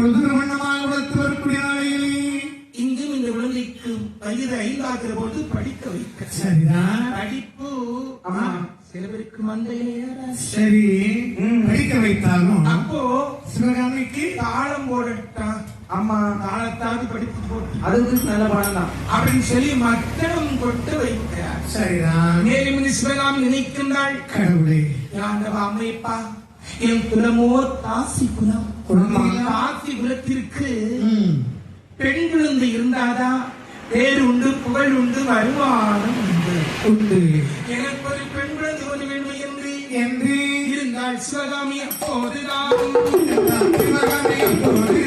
இப்பொழுது திருமணமாக வளர்த்து வரக்கூடிய நாளையிலே இங்கும் இந்த குழந்தைக்கு வயது ஐந்தாகிற போது படிக்க வைக்க. சரிதான் படிப்பு ஆமா. சில பேருக்கு மந்தையில. சரி. படிக்க வைத்தாலும் அப்போ சிவகாமிக்கு? தாளம் போடட்டான் ஆமா. தாளத்தாவது படிப்பு போட்டு. அதுக்கு நல்ல தான் அப்படின்னு சொல்லி மத்தளம் கொட்டு வைக்கிறார். சரிதான் மேலும் இந்த சிவகாமி நினைக்கின்றாள். கடவுளே. யாண்டவா அம்மைப்பா என் குலமோ தாசி குலம்? தாசி குலத்திற்கு. பெண் குழந்தை இருந்தாதான் பேர் உண்டு புகழ் உண்டு வருமானம் உண்டு. உண்டு. எனக்கு ஒரு பெண் குழந்தை ஒன்று வேண்டும் என்று. என்று? இருந்தால் சிவகாமி அப்போதுதான். சிவகாமி அப்போதுதான்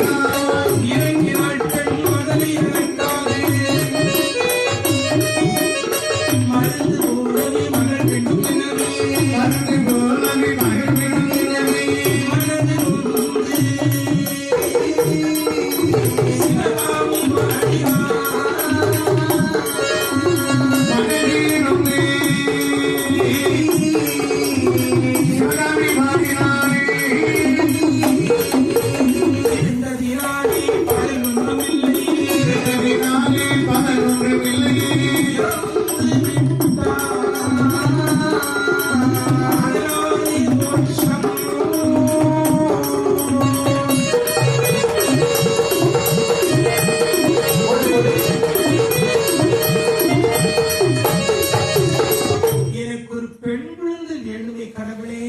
கடவுளே.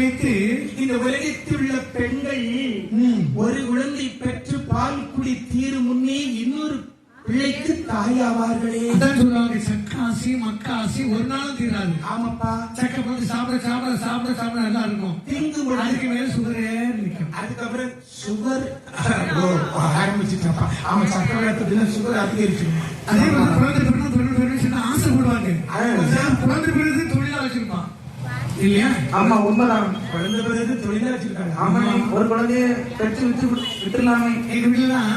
வைத்து இந்த உலகத்தில் உள்ள பெண்கள் ஒரு குழந்தை பெற்று பால் குடி தீரும் முன்னே இன்னொரு பிள்ளைக்கு தாயாவார்களே. அதான் சொல்லுவாங்க சக்காசி மக்காசி ஒரு நாளும் தீராது. ஆமாப்பா. சக்கை போட்டு சாப்பிட சாப்பிட சாப்பிட சாப்பிட நல்லா இருக்கும் திங்கு அதுக்கு மேல சுகரே நிற்கும். அதுக்கப்புறம் சுகர். ஆரம்பிச்சுட்டாப்பா. அவன் சக்கரை வளர்த்ததுல சுகர் அதிகரிச்சு அதே மாதிரி குழந்தை பிறகு பிறகு சின்ன குழந்தை பிறகு வச்சிருப்பான். இல்லையா? ஆமா உண்மைதான். குழந்தை பிறகு தொழிலா வச்சிருக்காங்க. ஆமா ஒரு குழந்தைய பெற்று விட்டு விட்டுலாமே எங்க வீட்டுலாம்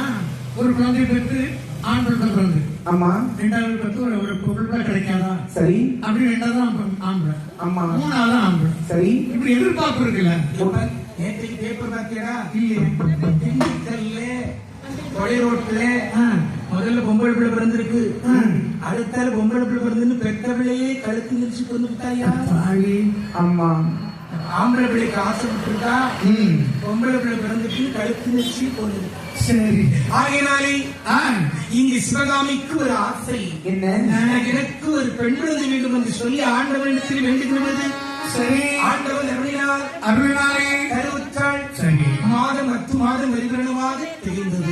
ஒரு குழந்தைய பெற்று ஆண் குழந்தை. பிறந்து ஆமா. ரெண்டாவது பெற்று ஒரு ஒரு பொருள் கிடைக்காதா? சரி. அப்படி ரெண்டாவது ஆம்பளை ஆமா. மூணாவது ஆம்பளை சரி. இப்படி எதிர்பார்ப்பு இருக்குல்ல? நேற்றைக்கு பேப்பர் பார்த்தியடா இல்லையே. திண்டுக்கல்ல கொலை ரோட்ல ஆ. முதல்ல பொம்பளை பிள்ளை பிறந்திருக்கு. அடுத்தால பொம்பளை பிள்ளை பிறந்துன்னு பெத்த பிள்ளையே கழுத்து நெரிச்சு கொண்டு விட்டாயா? ஆமா ஆம்பளை பிள்ளைக்கு ஆசைப்பட்டிருக்கா பொம்பளை பிள்ளை பிறந்துட்டு கழுத்து நெரிச்சு கொண்டு. சரி. ஆகையினாலே இங்கு சிவகாமிக்கு ஒரு ஆசை. என்ன? எனக்கு ஒரு பெண் குழந்தை வேண்டும் என்று சொல்லி ஆண்டவனிடத்தில் வேண்டுகிறது சரி. ஆண்டவன் அருளினார். அருளாலே கருவுற்றாள் சரி. மாதம் பத்து மாதம் வருகிறனமாக தெரிந்தது.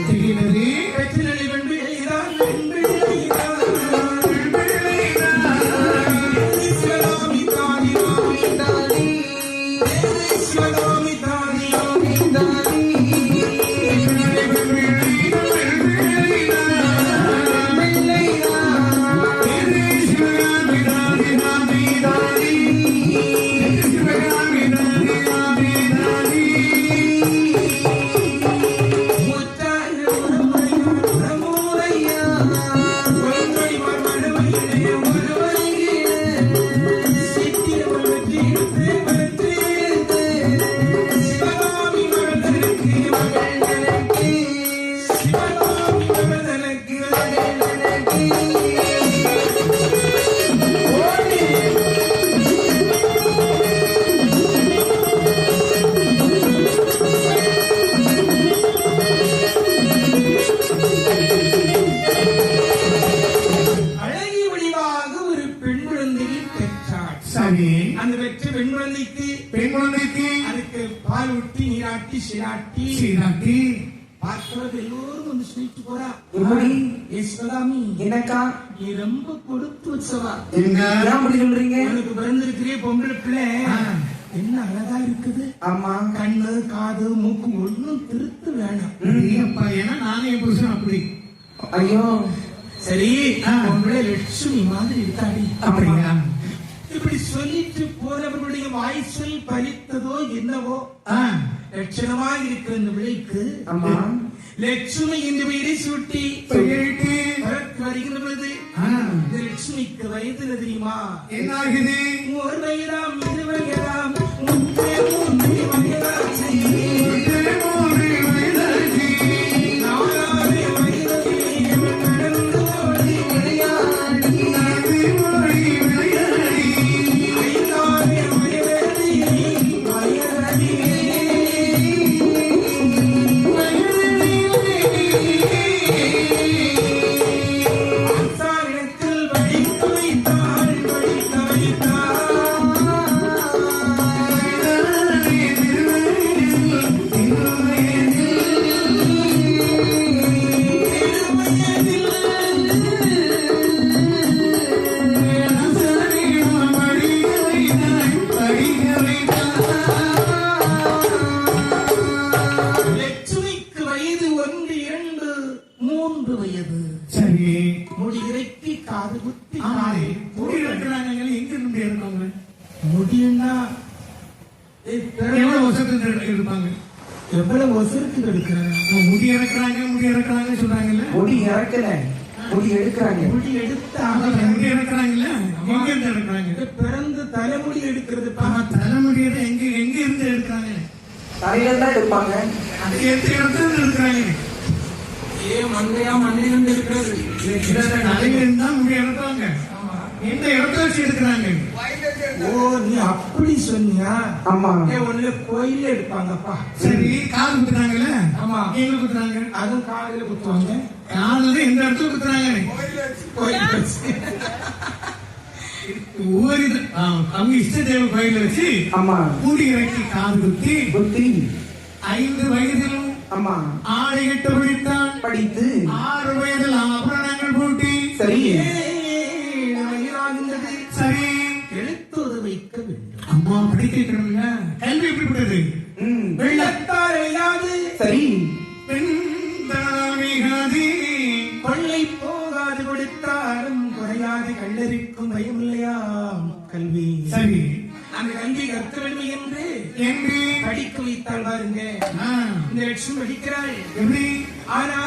நீராட்டி சீராட்டி. சீராட்டி. பார்க்கிறவர்கள் எல்லோரும் வந்து சொல்லிட்டு போறா. எப்படி? ஏ சிவகாமி என்னக்கா? நீ ரொம்ப கொடுத்து வச்சவா ஏன் அப்படி சொல்றீங்க? உனக்கு பிறந்திருக்கிறே பொம்பளை பிள்ளை. என்ன அழகா இருக்குது? ஆமா. கண்ணு காது மூக்கு ஒண்ணும் திருத்து வேணாம். அப்பா ஏன்னா நானே புருஷன் அப்படி. ஐயோ. சரி. பொம்பளை லட்சுமி மாதிரி இருக்காடி. அப்படியா? இப்படி சொல்லிட்டு போனவர்களுடைய வாய் சொல் பலித்ததோ என்னவோ? ஆ லட்சணமா இருக்கிற இந்த விளைக்கு ஆமா லட்சுமி இந்த பெயரை சூட்டி சொல்லிட்டு வளர்த்து வருகின்ற பொழுது ஆ. இந்த லட்சுமிக்கு வயது என்ன தெரியுமா என்ன ஆகுது ஒரு வயதாம் இரு வயதாம் இறக்குறாங்கன்னு சொல்றாங்கல்ல? முடி இறக்கல. முடி எடுக்கிறாங்க. முடி எடுத்து அதான் முடி இறக்குறாங்கல்ல? எங்க இருந்து இறக்குறாங்க? பிறந்து தலைமுடி எடுக்கிறது ஆமா தலைமுடியை எங்க எங்க இருந்து எடுக்கிறாங்க? தலையில தான் எடுப்பாங்க. அது எந்த இடத்துல இருந்து எடுக்கிறாங்க? ஏ மண்டையா மண்ணிலிருந்து இருக்கிறது தலையில இருந்தா முடி இறக்குறாங்க. எந்த இடத்துல வச்சு எடுக்கிறாங்க. ஓ நீ அப்படி சொன்னியா? ஆமா. ஏ ஒண்ணு கோயில்ல எடுப்பாங்கப்பா. சரி. காது குத்துறாங்கல்ல? ஆமா. எங்க குத்துறாங்க. அதுவும் காலையில குத்துவாங்க. காதுல எந்த இடத்துல குத்துறாங்க? கோயில் வச்சு. ஒவ்வொரு அவங்க இஷ்ட தேவ கோயில வச்சு ஆமா. முடி இறக்கி காது குத்தி புத்தி ஐந்து வயதிலும் ஆமா. ஆடை கட்ட பிடித்தான் படித்து. ஆறு வயதில் ஆபரணங்கள் பூட்டி. சரி. வயதாகின்றது. சரி. எழுத்துவது வைக்க வேண்டும். அம்மா படிக்க வைக்கணும்ல. கல்வி எப்படிப்பட்டது வெள்ளத்தார் எழுயாது சரி. கொள்ளை போகாது கொடுத்தாலும் குறையாது. கல்லறிக்கும் பயம் இல்லையாம் கல்வி சரி. அந்த கல்வி கற்க வேண்டும் என்று என்று படிக்க வைத்தாள் பாருங்க. இந்த லட்சுமி படிக்கிறாள். எப்படி? ஆனா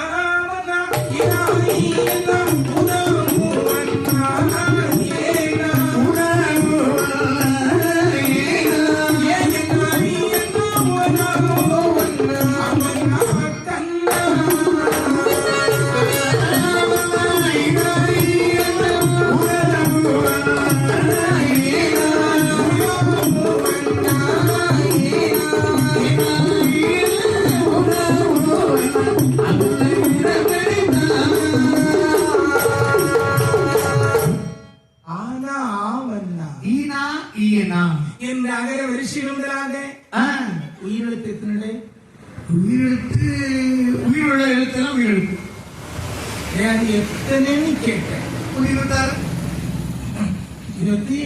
நான் எத்தனைன்னு கேட்டேன்? உயிரெழுத்தாறு இருபத்தி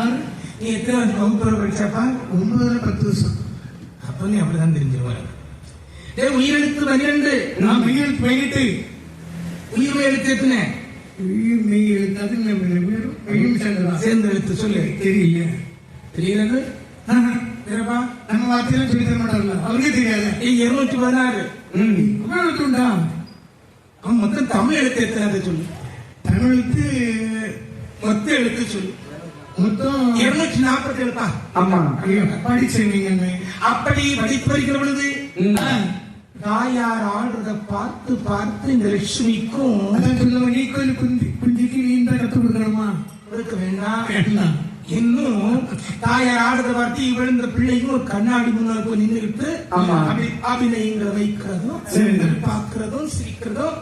ஆறு நீ எத்தனை வருஷம் வகுப்பு படிச்சப்பா? ஒன்பதுல பத்து வருஷம். அப்ப நீ அப்படிதான் தெரிஞ்சிருவாரு டே உயிரெழுத்து பன்னிரண்டு நான் மெய்யெழுத்து பதினெட்டு. உயிர் எழுத்து எத்தனை? உயிர் மெய் எழுத்து அது என்ன உயிர்? மெய்யும் சேர்ந்ததா சேர்ந்த எழுத்து சொல்லு. தெரியல. தெரியலன்னு. வேறப்பா நம்ம வார்த்தையெல்லாம் சொல்லி தர மாட்டார்ல. அவருக்கே தெரியாது. இருநூற்றி பதினாறு. உண்டா அவன் மொத்தம் தமிழ் எழுத்து எத்தனை சொல்லு தமிழ் எழுத்து மொத்த எழுத்து சொல்லு மொத்தம் இருநூற்றி நாற்பத்தி எழுத்தா? ஆமா. ஐயோ, படிச்சவங்க அப்படி படிப்பறிக்கிற பொழுது ம். ஆ, தாயார் ஆடுறத பார்த்து பார்த்து இந்த லட்சுமிக்கும் அதான் சொல்லுவ நீ கோயில் குஞ்சு குஞ்சுக்கு நீ தான் கத்து கொடுக்கணுமா? கொடுக்க வேண்டாம். வேண்டாம். இன்னும் தாயார் ஆடுறத பார்த்து இவள் இந்த பிள்ளைக்கும் ஒரு கண்ணாடி முன்னாள் ஆமா. அப்படி அபிநயங்களை வைக்கிறதும். பார்க்கிறதும் சிரிக்கிறதும்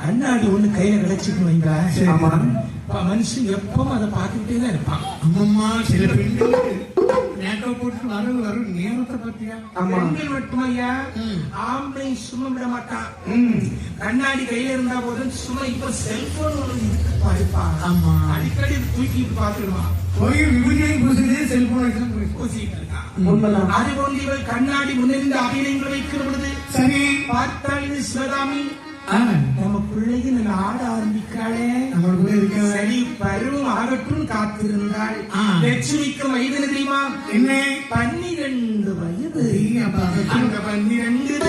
கண்ணாடி ஒண்ணு கையில கிடைச்சிட்டு வைங்க சரி. ஆமா. அப்ப மனுஷன் எப்பவும் அதை பார்த்துக்கிட்டே தான் இருப்பான். அம்மம்மா சில மேக்கப் போட்டு வரும் வரும். நேரத்தை பார்த்தியா? ஆமா. பெண்கள் மட்டுமையா. ஆம்பளை சும்மா விட மாட்டான். கண்ணாடி கையில இருந்தா போதும் சும்மா இப்ப செல்போன் பாருப்பா ஆமா. அடிக்கடி தூக்கிட்டு பாத்துடுவான் போய் விபூதியை பூசிட்டு செல்போன் பூசிட்டு இருக்கான். அது போன்று இவள் கண்ணாடி முன்னிருந்து அபிநயங்கள் வைக்கிற பொழுது சரி. பார்த்தால் இது சிவகாமி. நம்ம பிள்ளைக்கு நல்ல ஆட ஆரம்பிக்கிறாளே. நம்ம கூட இருக்க சரி பருவம் ஆகட்டும் காத்திருந்தாள். லட்சுமிக்கு வயது தெரியுமா? என்ன? பன்னிரண்டு வயது. பன்னிரண்டு